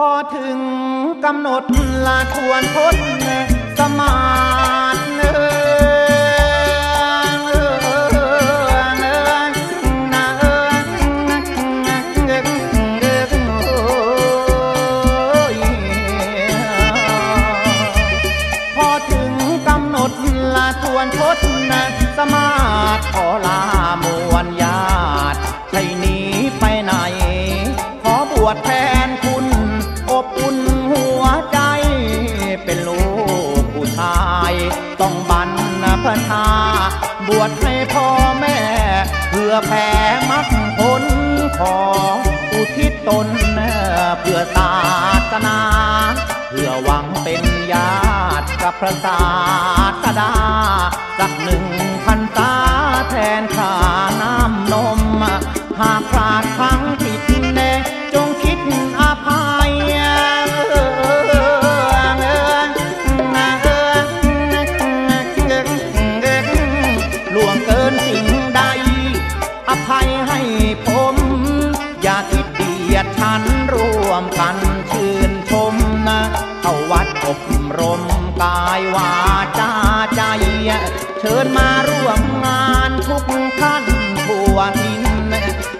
พอถึงกำหนดลาทวนพดสมาดเนื้อถึงกำหนดลาทวนพดสมาดขอลามวน นพชาบวชให้พ่อแม่ เพื่อแผ่มักผลขออุทิศตนเพื่อศาสนา เพื่อหวังเป็นญาติกับพระศาสดา สักหนึ่งพันตาแทนข้าน้ำนมหากพลาดคร สิ่งใด อภัยให้ผม อย่าคิดเดียดฉันร่วมกันชื่นชมนะเข้าวัดอบรมกายวาจาใจ เชิญมาร่วมงานทุกท่านทั่วทิน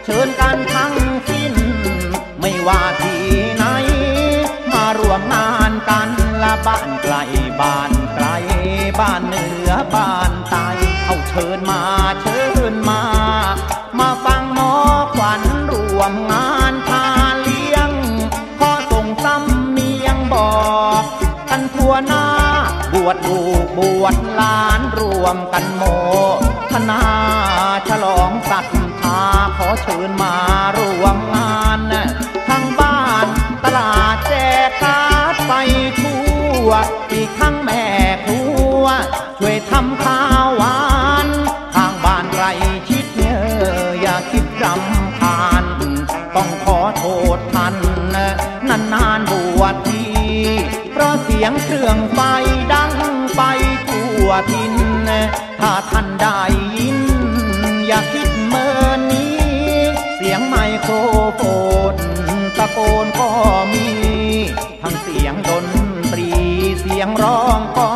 เชิญกันทั้งสิ้น ไม่ว่าที่ไหน มาร่วมงานกันละบ้านไกลบ้านไกลบ้าน ชิญมาเชิญมา มาฟังหมอขวัญรวมงานทาเลี้ยงขอส่งซ้ำเนียงบอกกันทั่วหน้า บวชลูกบวชหลานรวมกันโมทนาฉลองศรัทาขอเชิญมารวมงานทั้งบ้านตลาดแจกการ์ดไปทั่วอีกทั้งแม่ครัวช่วยทำข้าวหวาน ต้องขอโทษท่านนานนานบวชทีเพราะเสียงเครื่องไฟดังไปทั่วทิน ถ้าท่านได้ยิน อย่าคิดเมินนี้ เสียงไมโครโฟนตะโกนก็มี ทั้งเสียงดนตรีเสียงร้องก้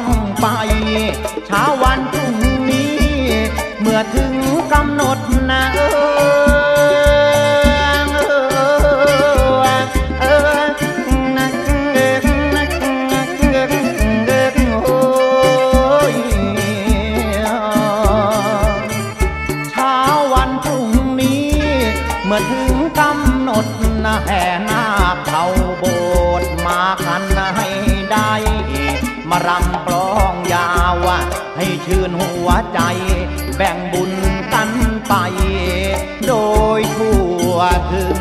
มื่อถึงกำหนดนะแห่นาเข้าโบสถ์มาคันให้ได้ มารำกลองยาวให้ชื่นหัวใจ แบ่งบุญกันไป โดยทั่วถึง